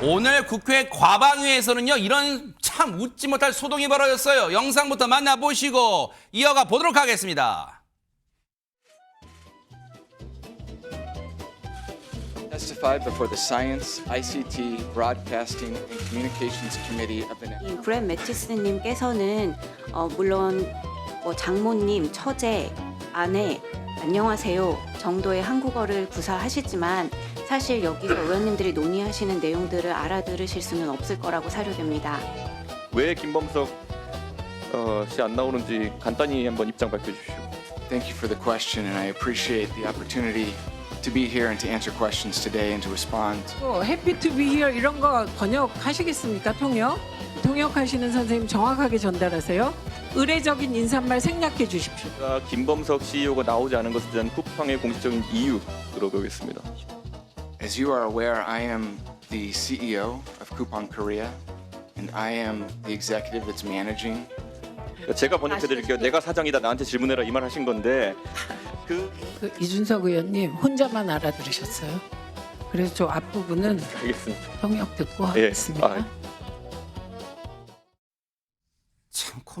오늘 국회 과방위에서는요 이런 참 웃지 못할 소동이 벌어졌어요. 영상부터 만나보시고 이어가 보도록 하겠습니다. Testified before the Science, ICT, Broadcasting, and Communications Committee of the 이 브랜 매티스님께서는 어, 물론 뭐 장모님, 처제, 아내 안녕하세요 정도의 한국어를 구사하시지만 사실 여기서 의원님들이 논의하시는 내용들을 알아들으실 수는 없을 거라고 사료됩니다. 왜 김범석 어, 씨 안 나오는지 간단히 한번 입장 밝혀주십시오. Thank you for the question, and I appreciate the opportunity to be here and to answer questions today and to respond. 또 해피 투비 히어 이런 거 번역하시겠습니까? 통역? 통역하시는 선생님 정확하게 전달하세요. 의례적인 인사말 생략해 주십시오. 김범석 CEO가 나오지 않은 것에 대한 쿠팡의 공식적인 이유 들어보겠습니다. As you are aware, I am the CEO of Coupon Korea, and I am the executive that's managing 제가 번역해 드릴게요. 내가 사장이다 나한테 질문해라 이 말 하신 건데 그 그 이준석 의원님 혼자만 알아들으셨어요. 그래서 저 앞부분은 알겠습니다. 통역 듣고 예. 하겠습니다. 아,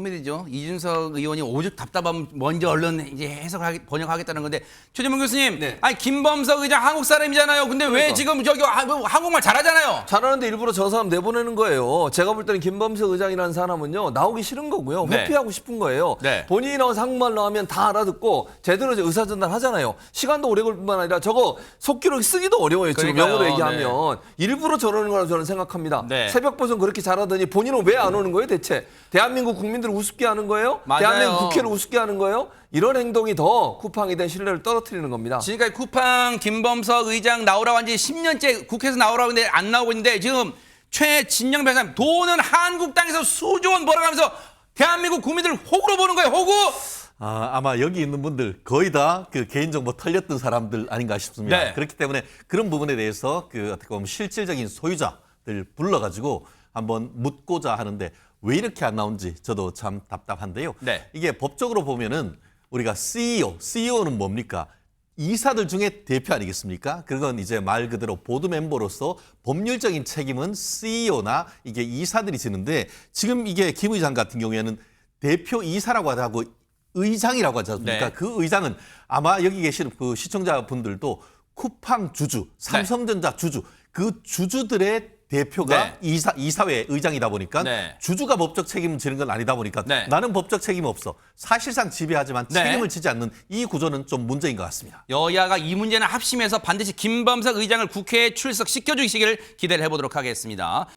코미디죠. 이준석 의원이 오죽 답답하면 먼저 얼른 이제 해석하기 번역하겠다는 건데 최재문 교수님, 아니 김범석 의장 한국 사람이잖아요. 근데 왜 지금 저기 하- 뭐 한국말 잘하잖아요. 잘하는데 일부러 저 사람 내보내는 거예요. 제가 볼 때는 김범석 의장이라는 사람은요 나오기 싫은 거고요. 네. 회피하고 싶은 거예요. 네. 본인이 나와서 한국말로 하면 다 알아듣고 제대로 이제 의사전달 하잖아요. 시간도 오래 걸릴 뿐만 아니라 저거 속기록 쓰기도 어려워요. 지금 그러니까요. 영어로 얘기하면 일부러 저러는 거라고 저는 생각합니다. 네. 새벽 보선 그렇게 잘하더니 본인은 왜 안 오는 거예요, 대체? 대한민국 국민들 을 우습게 하는 거예요? 맞아요. 대한민국 국회를 우습게 하는 거예요? 이런 행동이 더 쿠팡에 대한 신뢰를 떨어뜨리는 겁니다. 지금까지 쿠팡 김범석 의장 나오라고 한 지 10년째 국회에서 나오라고 했는데 안 나오고 있는데 지금 최진영 변호사님 돈은 한국 땅에서 수조 원 벌어가면서 대한민국 국민들을 호구로 보는 거예요. 호구. 아, 아마 여기 있는 분들 거의 다 그 개인정보 털렸던 사람들 아닌가 싶습니다. 네. 그렇기 때문에 그런 부분에 대해서 그 어떻게 보면 실질적인 소유자들 불러가지고 한번 묻고자 하는데 왜 이렇게 안 나온지 저도 참 답답한데요. 네. 이게 법적으로 보면은 우리가 CEO, CEO는 뭡니까? 이사들 중에 대표 아니겠습니까? 그건 이제 말 그대로 보드 멤버로서 법률적인 책임은 CEO나 이게 이사들이 지는데 지금 이게 김 의장 같은 경우에는 대표 이사라고 하고 의장이라고 하지 않습니까? 네. 그 의장은 아마 여기 계시는 그 시청자분들도 쿠팡 주주, 삼성전자 주주, 그 주주들의 대표가 네. 이사, 이사회 의장이다 보니까 네. 주주가 법적 책임을 지는 건 아니다 보니까 네. 나는 법적 책임 없어. 사실상 지배하지만 네. 책임을 지지 않는 이 구조는 좀 문제인 것 같습니다. 여야가 이 문제는 합심해서 반드시 김범석 의장을 국회에 출석시켜 주시기를 기대를 해보도록 하겠습니다.